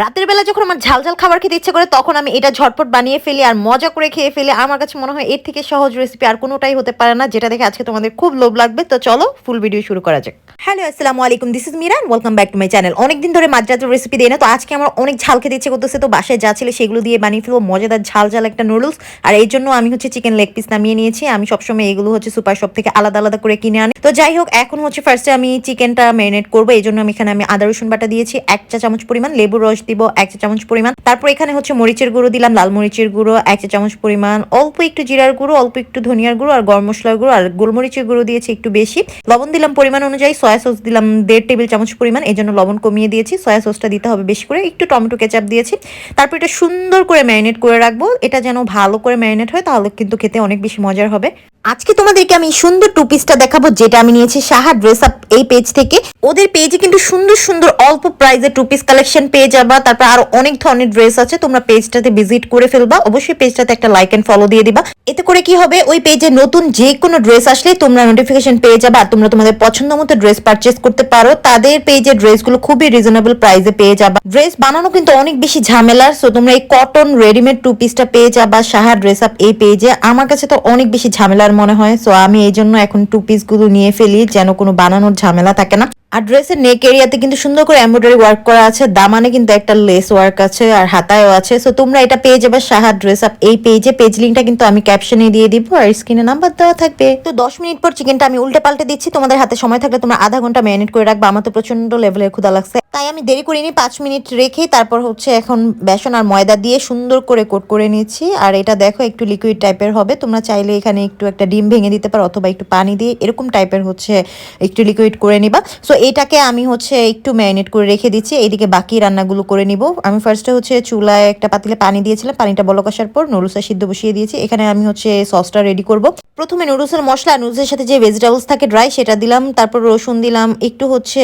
রাতের বেলা যখন আমার ঝাল ঝাল খাবার খেতে ইচ্ছে করে, তখন আমি এটা ঝটপট বানিয়ে ফেলি আর মজা করে খেয়ে ফেলি। আমার কাছে মনে হয় এর থেকে সহজ রেসিপি আর কোনোটাই হতে পারে না, যেটা দেখে আজকে তোমাদের খুব লোভ লাগবে। তো চলো ফুল ভিডিও শুরু করা যাক। হ্যালো আসসালামু আলাইকুম this is Miran welcome back to my channel অনেকদিন ধরে মাঝরাতের রেসিপি দিই না, তো আজকে আমার অনেক ঝাল খেতে ইচ্ছে করতেছে, তো বাসায় যা ছিল সেগুলো দিয়ে বানিয়ে ফেলব। মজাদার ঝাল ঝাল একটা নুডলস আর এই জন্য আমি হচ্ছে চিকেন লেগ পিস নামিয়ে নিয়েছি। আমি সবসময় এগুলো হচ্ছে সুপার শপ থেকে আলাদা আলাদা করে কিনে আনি। তো যাই হোক, এখন হচ্ছে ফার্স্টে আমি চিকেনটা ম্যারিনেট করব। এই জন্য আমি এখানে আমি আদা রসুন বাটা দিয়েছি, এক চা চামচ পরিমাণ লেবুর রস দিব এক চা চামচ পরিমাণ। তারপর এখানে হচ্ছে মরিচের গুঁড়ো দিলাম, লাল মরিচের গুঁড়ো, এক চা চামচ পরিমাণ, অল্প একটু জিরার গুঁড়ো, অল্প একটু ধনিয়ার গুঁড়ো আর গরম মশলার গুঁড়ো আর গোলমরিচের গুঁড়ো দিয়েছি একটু বেশি। লবণ দিলাম পরিমাণ অনুযায়ী, সয়া সস দিলাম দেড় টেবিল চামচ পরিমাণ, এই জন্য লবণ কমিয়ে দিয়েছি। সয়া সসটা দিতে হবে বেশি করে, একটু টমেটো কেচাপ দিয়েছি। তারপর এটা সুন্দর করে ম্যারিনেট করে রাখব। এটা যেন ভালো করে ম্যারিনেট হয়, তাহলে কিন্তু খেতে অনেক বেশি মজার হবে। আজকে তোমাদেরকে আমি সুন্দর টু পিসটা দেখাবো, যেটা আমি নিয়েছি সাহা ড্রেস আপ এই পেজ থেকে। ওদের পেজে কিন্তু সুন্দর সুন্দর অল্প প্রাইসে টু পিস কালেকশন পেয়ে যাবা, তারপর আরও অনেক ধরনের ড্রেস আছে, তোমরা পেজটাতে ভিজিট করে ফেলবা, অবশ্যই পেজটাতে একটা লাইক এন্ড ফলো দিয়ে দিবা। এতে করে কি হবে, ওই পেজে নতুন যে কোনো ড্রেস আসলে তোমরা নোটিফিকেশন পেয়ে যাবে, আর তোমরা তোমাদের পছন্দ মতো ড্রেস পারচেস করতে পারো। তাদের পেজে ড্রেসগুলো খুবই রিজনেবল প্রাইসে পেয়ে যাবা। ড্রেস বানানো কিন্তু অনেক বেশি ঝামেলার সো তোমরা এই কটন রেডিমেড টু পিসটা পেয়ে যাবা সাহা ড্রেস আপ এই পেজে আমার কাছে তো অনেক বেশি ঝামেলার মনে হয়। সো আমি এই জন্য এখন টু পিসগুলো নিয়ে ফেলি, যেন কোনো বানানোর ঝামেলা থাকে না। আর ড্রেসের নেক এরিয়াতে কিন্তু সুন্দর করে এমব্রয়ডারি ওয়ার্ক করা আছে। দামানে কিন্তু একটা লেস ওয়ার্ক আছে আর হাতায়ও আছে। সো তোমরা এটা পেয়ে যাবে সাহা ড্রেস আপ এই পেজে পেজ লিঙ্কটা কিন্তু আমি ক্যাপশনে দিয়ে দিব আর স্ক্রিনে নাম্বার দেওয়া থাকবে। তো দশ মিনিট পর চিকেনটা আমি উল্টে পাল্টে দিচ্ছি। তোমাদের হাতে সময় থাকলে তোমরা আধা ঘণ্টা ম্যারিনেট করে রাখবে। আমার তো প্রচণ্ড লেভেলের ক্ষুদা লাগছে। তাই আমি দেরি করিনি, পাঁচ মিনিট রেখে তারপর হচ্ছে এখন বেসন আর ময়দা দিয়ে সুন্দর করে কোট করে নিয়েছি আর এটা দেখো, একটু লিকুইড টাইপের হবে। তোমরা চাইলে এখানে একটু একটা ডিম ভেঙে দিতে পারো অথবা একটু পানি দিয়ে এরকম টাইপের হচ্ছে একটু লিকুইড করে নিবা। সো এটাকে আমি হচ্ছে একটু ম্যারিনেট করে রেখে দিচ্ছি। এইদিকে বাকি রান্নাগুলো করে নিব। আমি ফার্স্টে হচ্ছে চুলায় একটা পাতিলে পানি দিয়েছিলাম। পানিটা বলক আসার পর নুডলসটা সিদ্ধ বসিয়ে দিয়েছি। এখানে আমি হচ্ছে সসটা রেডি করব। প্রথমে নুডলসের মশলা, নুডলসের সাথে যে ভেজিটেবলস থাকে ড্রাই সেটা দিলাম। তারপর রসুন দিলাম। একটু হচ্ছে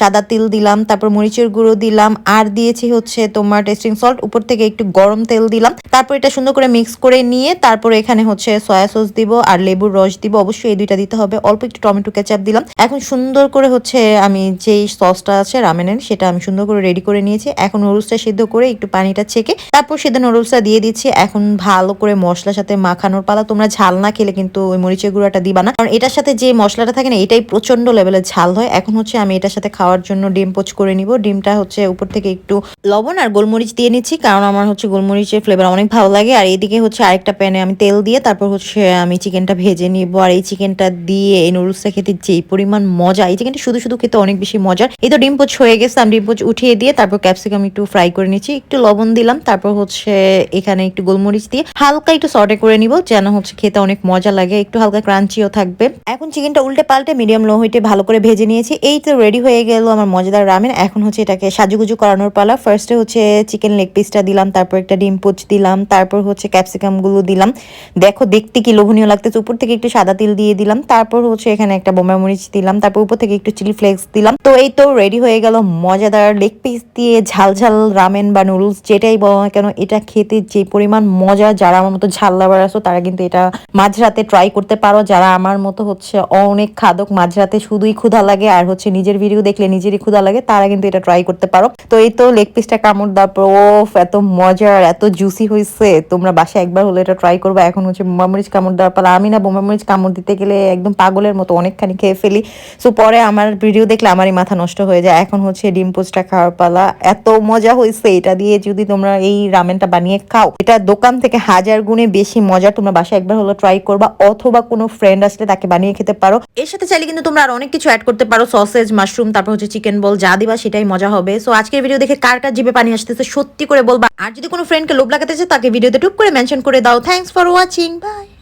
সাদা তিল দিলাম। তারপর মরিচের গুঁড়ো দিলাম, আর দিয়েছি হচ্ছে তোমার টেস্টিং সল্ট উপর থেকে একটু গরম তেল দিলাম। তারপর এটা সুন্দর করে মিক্স করে নিয়ে তারপর এখানে হচ্ছে সয়া সস দিব আর লেবুর রস দিব। অবশ্যই এই দুইটা দিতে হবে। অল্প একটু টমেটো কেচাপ দিলাম। এখন সুন্দর করে হচ্ছে আমি যেই সসটা আছে রামেনের সেটা আমি সুন্দর করে রেডি করে নিয়েছি। এখন নুডলসটা সিদ্ধ করে একটু পানিটা ছেঁকে তারপর সেদ্ধ নুডলসটা দিয়ে দিচ্ছি। এখন ভালো করে মশলার সাথে মাখানোর পালা। তোমরা ঝাল না খেলে কিন্তু ওই মরিচের গুঁড়াটা দিবা না। কারণ এটার সাথে যে মশলাটা থাকে না, এটাই প্রচণ্ড লেভেলের ঝাল হয়। এখন হচ্ছে আমি এটার সাথে খাওয়ার জন্য ডিম পোচ করে নিব। ডিমটা হচ্ছে উপর থেকে একটু লবণ আর গোলমরিচ দিয়ে নিচ্ছি, কারণ আমার হচ্ছে গোলমরিচের ফ্লেভার অনেক ভালো লাগে। আর এইদিকে হচ্ছে আরেকটা প্যানে আমি তেল দিয়ে তারপর হচ্ছে আমি চিকেনটা ভেজে নিব। আর এই চিকেনটা দিয়ে এই নুডলসটা খেতে যেই পরিমাণ মজা, এই চিকেনটা শুধু শুধু খেতে অনেক বেশি মজার। এই তো ডিম পোচ হয়ে গেছে, আমি ডিম পোচ উঠিয়ে দিয়ে তারপর ক্যাপসিকাম একটু ফ্রাই করে নিচ্ছি। একটু লবণ দিলাম, তারপর হচ্ছে এখানে একটু গোলমরিচ দিয়ে হালকা একটু সর্টে করে নিব, যেন হচ্ছে খেতে অনেক মজা লাগে, একটু হালকা ক্রাঞ্চিও থাকবে। এখন চিকেনটা উল্টে পাল্টে মিডিয়াম লো হিটে ভালো করে ভেজে নিয়েছি। এই তো রেডি হয়ে গেল আমার মজাদার রামেন এখন হচ্ছে এটাকে সাজুগুজু করানোর পালা। ফার্স্টে হচ্ছে চিকেন লেগ পিসটা দিলাম, তারপর একটা ডিম পোচ দিলাম, তারপর হচ্ছে ক্যাপসিকামগুলো দিলাম। দেখো, দেখতে কি লোভনীয় লাগতেছে। উপর থেকে একটু সাদা তিল দিয়ে দিলাম, তারপর হচ্ছে এখানে একটা বোমা মরিচ দিলাম, তারপর উপর থেকে একটু চিলি ফ্লেক্স দিলাম। তো এই তো রেডি হয়ে গেল মজাদার লেগ পিস দিয়ে ঝাল ঝাল রামেন বা নুডলস যেটাই বলো না কেন, এটা খেতে যে পরিমাণ মজা, যারা আমার মতো ঝাল লাভার আছো, তারা কিন্তু এটা মাঝরাতে ট্রাই করতে পারো। যারা আমার মতো হচ্ছে অনেক খাদক, মাঝরাতে শুধুই ক্ষুধা লাগে, আর হচ্ছে নিজের ভিডিও দেখলে নিজেরই ক্ষুধা লাগে, তারা কিন্তু এটা ট্রাই করতে পারো। তো এই তো লেগ পিসটা কামড় দেওয়ার পর, ওফ, এত মজার এত জুসি হয়েছে তোমরা বাসায় একবার হলে এটা ট্রাই করবে। এখন হচ্ছে বোমা মরিচ কামড় দেওয়ার পর, আমি না বোমা মরিচ কামড় দিতে গেলে একদম পাগলের মতো অনেকখানি খেয়ে ফেলি। সো পরে আমার ভিডিও দেখলে আমারই মাথা নষ্ট হয়ে যায়। এখন হচ্ছে ডিম পোস্টটা খাওয়ার পালা। এত মজা হয়েছে এটা দিয়ে যদি তোমরা এই রামেনটা বানিয়ে খাও, এটা দোকান থেকে হাজার গুণে বেশি মজা তোমরা বাসায় একবার হলো ট্রাই করবা। অথবা কোনো ফ্রেন্ড আসলে তাকে বানিয়ে খেতে পারো। এর সাথে চাইলে কিন্তু তোমরা আর অনেক কিছু অ্যাড করতে পারো। সসেজ মাশরুম তারপর হচ্ছে চিকেন বল যা দিবা সেটাই মজা হবে। সো আজকের ভিডিও দেখে কার কার জিপে পানি আসতেছে সত্যি করে বলবা। আর যদি কোনো ফ্রেন্ডকে লোভ লাগাতে তাকে ভিডিওতে টুক করে মেনশন করে দাও। Thanks for watching by